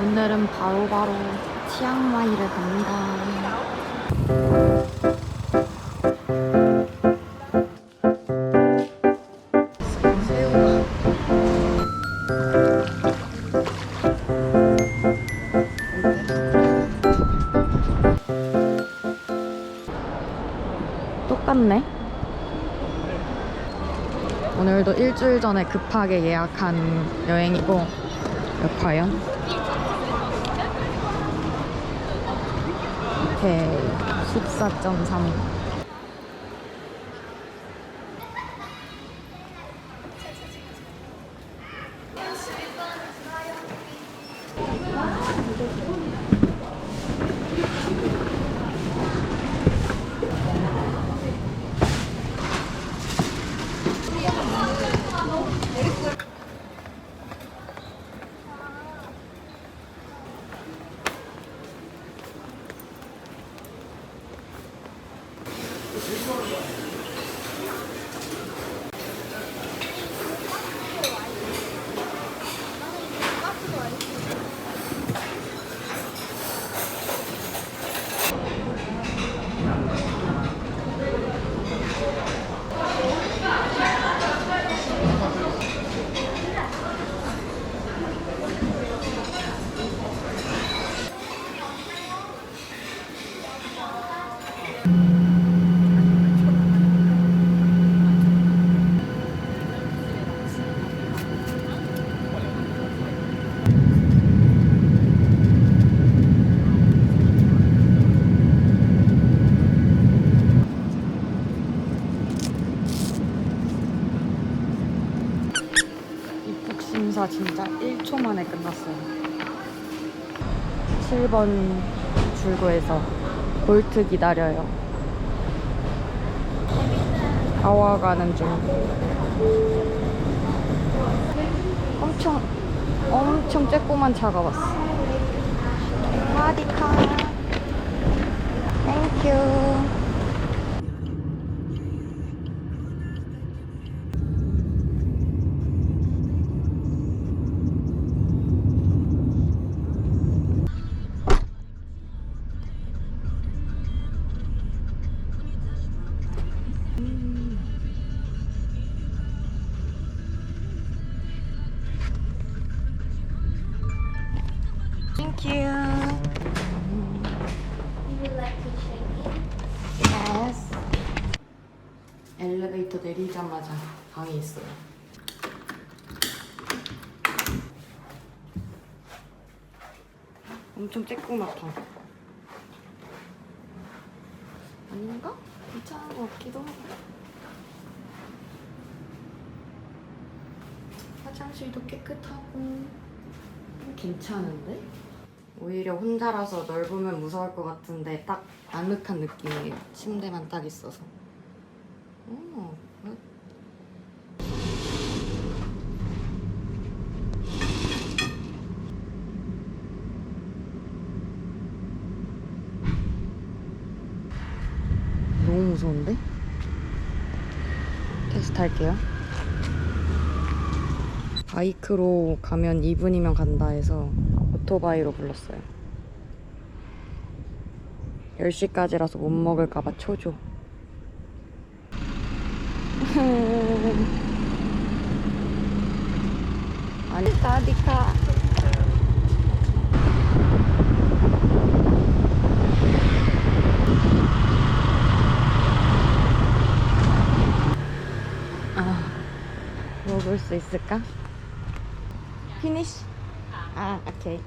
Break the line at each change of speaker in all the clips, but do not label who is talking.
오늘은 바로바로 치앙마이를 갑니다. 똑같네. 오늘도 일주일 전에 급하게 예약한 여행이고 몇 과연? 오케이 14.3 입국 심사 진짜 1초 만에 끝났어요. 7번 출구에서 볼트 기다려요. 아와 가는 중. 엄청 엄청 쬐꼬만 차가 왔어. 마디카. 땡큐. 엄청 쬐끄맣다. 아닌가? 괜찮은 것 같기도 하고. 화장실도 깨끗하고. 괜찮은데? 오히려 혼자라서 넓으면 무서울 것 같은데 딱 아늑한 느낌이에요. 침대만 딱 있어서. 오, 무 무서운데? 테스트 할게요. 바이크로 가면 2분이면 간다 해서 오토바이로 불렀어요. 10시까지라서 못 먹을까봐 초조. 아니, 따디카. 아, 먹을 수 있을까? 피니쉬? 아, 오케이.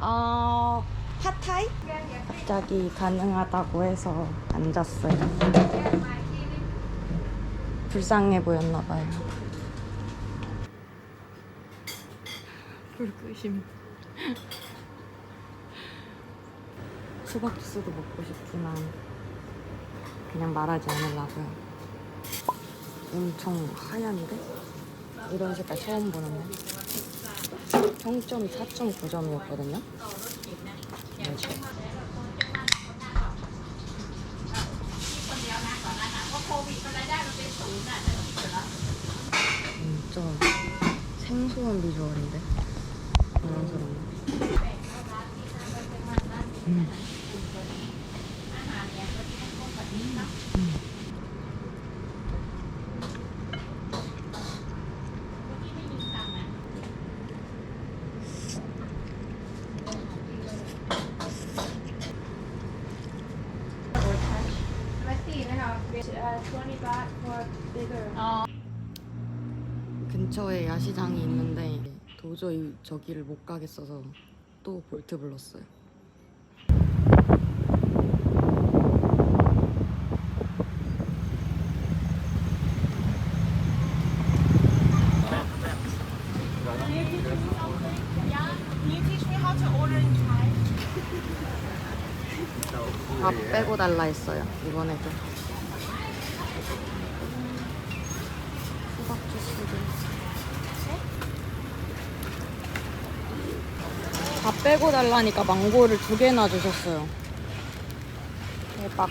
어, 핫타이? 갑자기 가능하다고 해서 앉았어요. 불쌍해 보였나봐요. 불끄심. 수박 주스도 먹고 싶지만 그냥 말하지 않으려고요. 엄청 하얀데? 이런 색깔 처음 보는데. 평점이 4.9점이었거든요. 진짜 생소한 비주얼인데 자연스럽네 음. 근처에 야시장이 있는데 도저히 저기를 못 가겠어서 또 볼트 불렀어요. 밥 빼고 달라 했어요 이번에도. 수박 주스를. 다 빼고 달라니까 망고를 두 개나 주셨어요. 대박.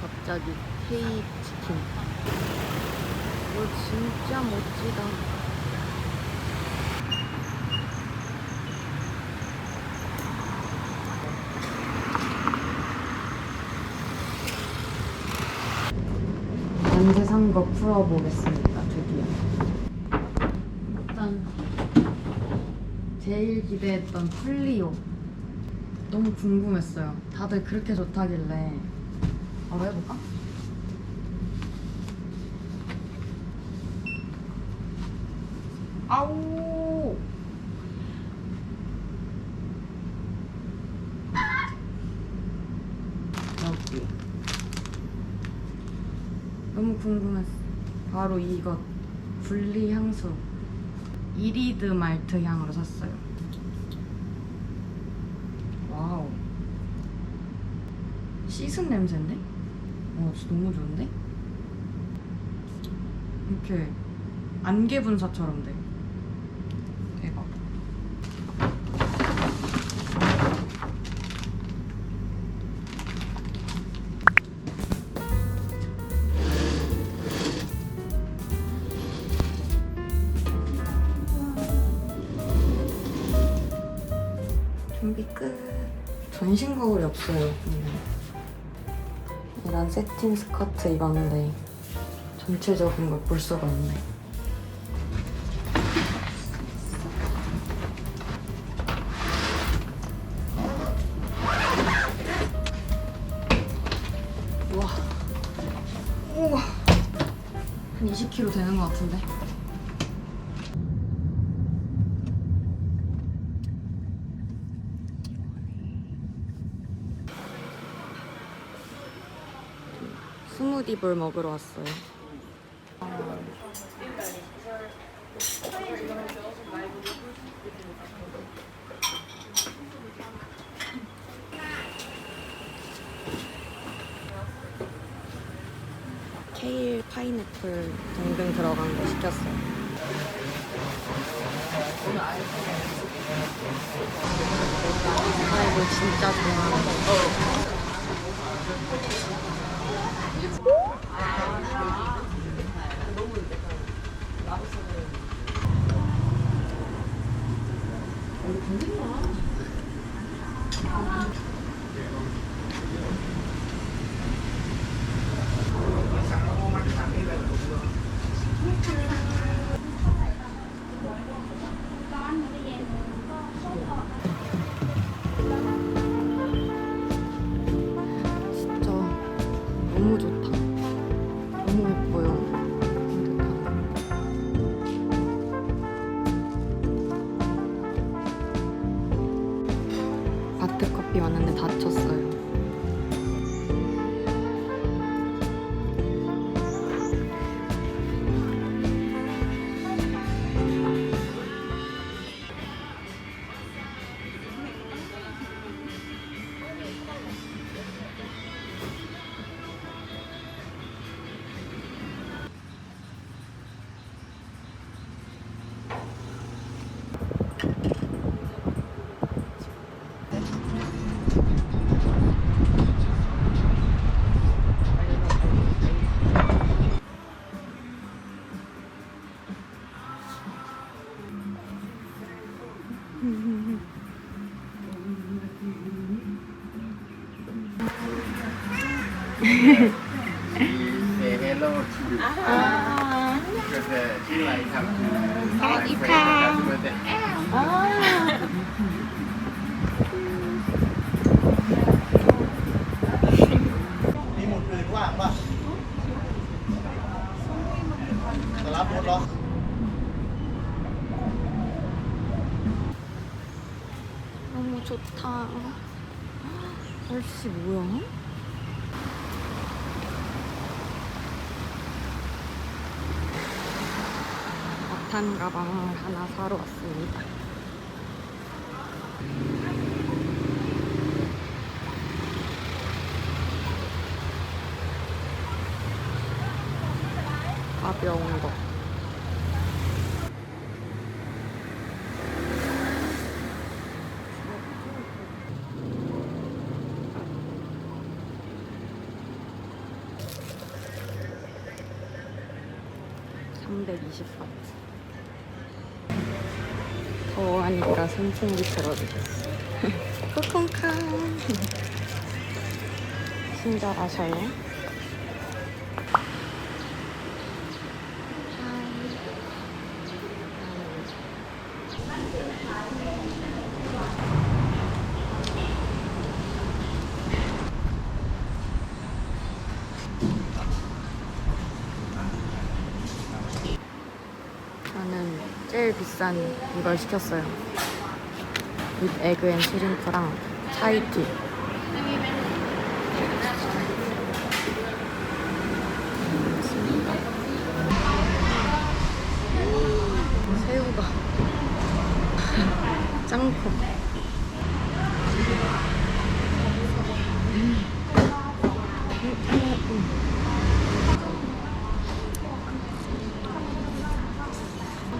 갑자기 케이 치킨. 이거 진짜 멋지다. 연재 산거 풀어보겠습니다. 드디어. 일단 제일 기대했던 플리오 너무 궁금했어요. 다들 그렇게 좋다길래 바로 해볼까? 아우 여기 너무 궁금했어. 바로 이것 분리 향수 이리드 말트 향으로 샀어요. 와우. 씻은 냄새인데? 와, 진짜 너무 좋은데? 이렇게 안개 분사처럼 돼. 거울이 없어요. 근데. 이런 세팅 스커트 입었는데 전체적인 걸 볼 수가 없네. 우와. 우와. 한 20kg 되는 것 같은데. 볼 먹으러 왔어요. 케일, 파인애플 등등 들어간 거 시켰어요. 아 이거 진짜 좋아하는 진짜
hello to you.
아.
Because uh, she like come to like say customer that. đi một người có bạn không ạ? Tớ lắp luôn đó.
너무 좋다. 날씨 뭐야? 마탄 가방을 하나 사러 왔습니다. 가벼운 거. 삼 320바트. 더워하니까 선풍기 틀어주겠어. 코콩카. 친절하셔요. 저는 제일 비싼 이걸 시켰어요. 윗 에그 앤 시림프랑 차이티. 새우가 짱커.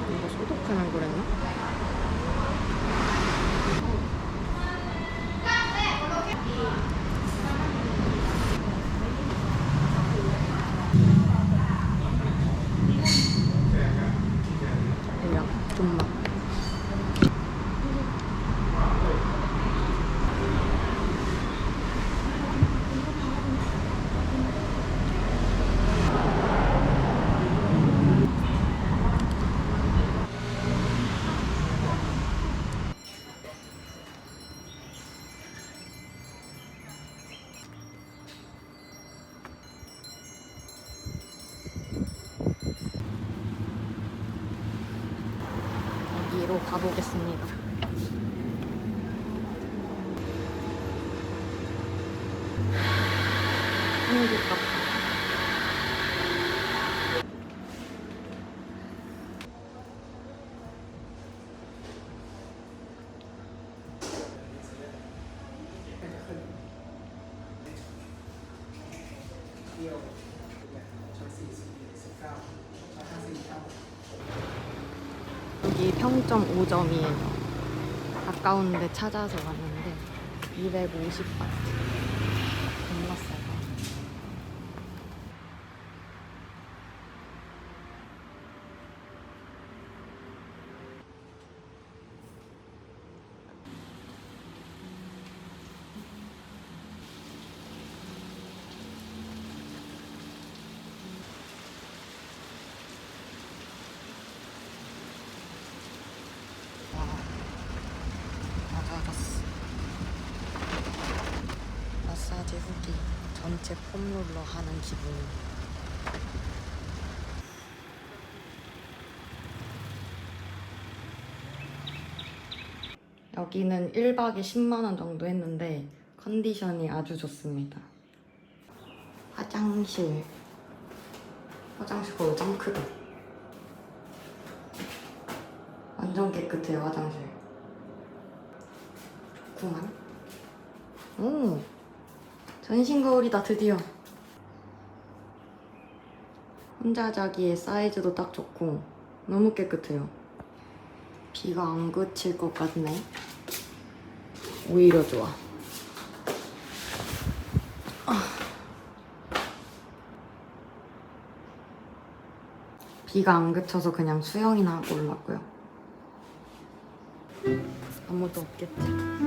이거 소독하는 거랬나? 뭐야? 존맛. 여기로 가보겠습니다. 한국 같아. 여기 평점 5점이에요. 가까운데 찾아서 왔는데 250바트. 겁나 싸다. 맞아졌어. 후기 전체 폼롤러 하는 기분. 여기는 1박에 10만원 정도 했는데 컨디션이 아주 좋습니다. 화장실. 화장실 거의 짱 크다. 완전 깨끗해요, 화장실. 좋구만. 오, 전신 거울이다 드디어. 혼자 자기의 사이즈도 딱 좋고 너무 깨끗해요. 비가 안 그칠 것 같네. 오히려 좋아. 아. 비가 안 그쳐서 그냥 수영이나 하고 올랐고요. 아무도 없겠지.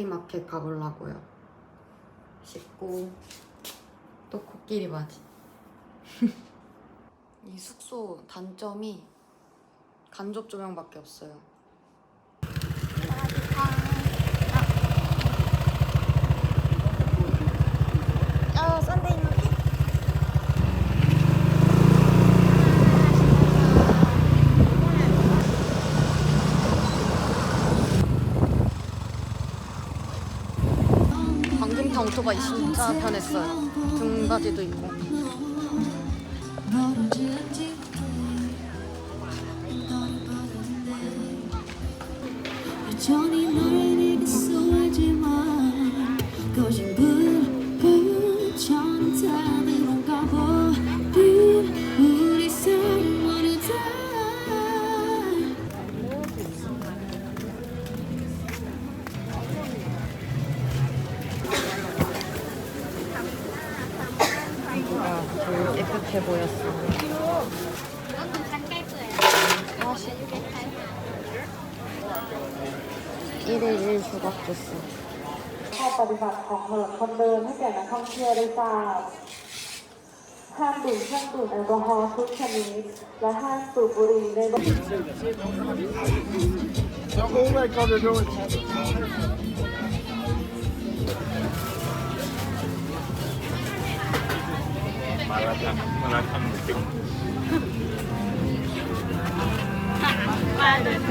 플레이마켓 가보려고요. 씻고 또 코끼리 바지. 이 숙소 단점이 간접 조명밖에 없어요.
어, 썬데이
오토바이 진짜 편했어요. 등받이도 있고. 제일 깨끗해 보였어. 맛있다. 1일 1 수박 주스.
ข้อปฏิบัติของถนนคนเดินให้แก่นักท่องเที่ยวได้ทราบห้ามดื่มเครื่องดื่มแอลกอฮอล์ทุกชนิด และห้ามสูบบุหรี่ในบริเวณ
ลาทำเวลทำ
จริงมาเลย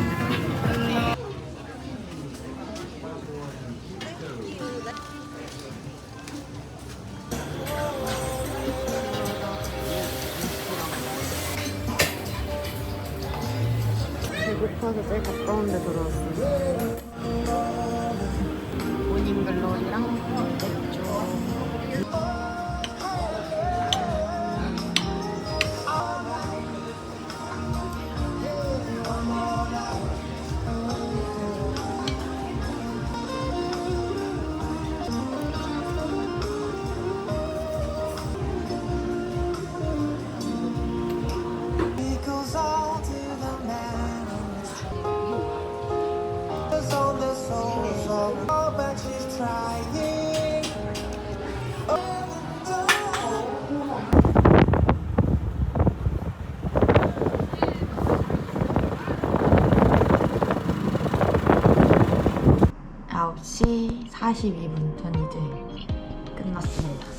9시 42분 전
이제 끝났습니다.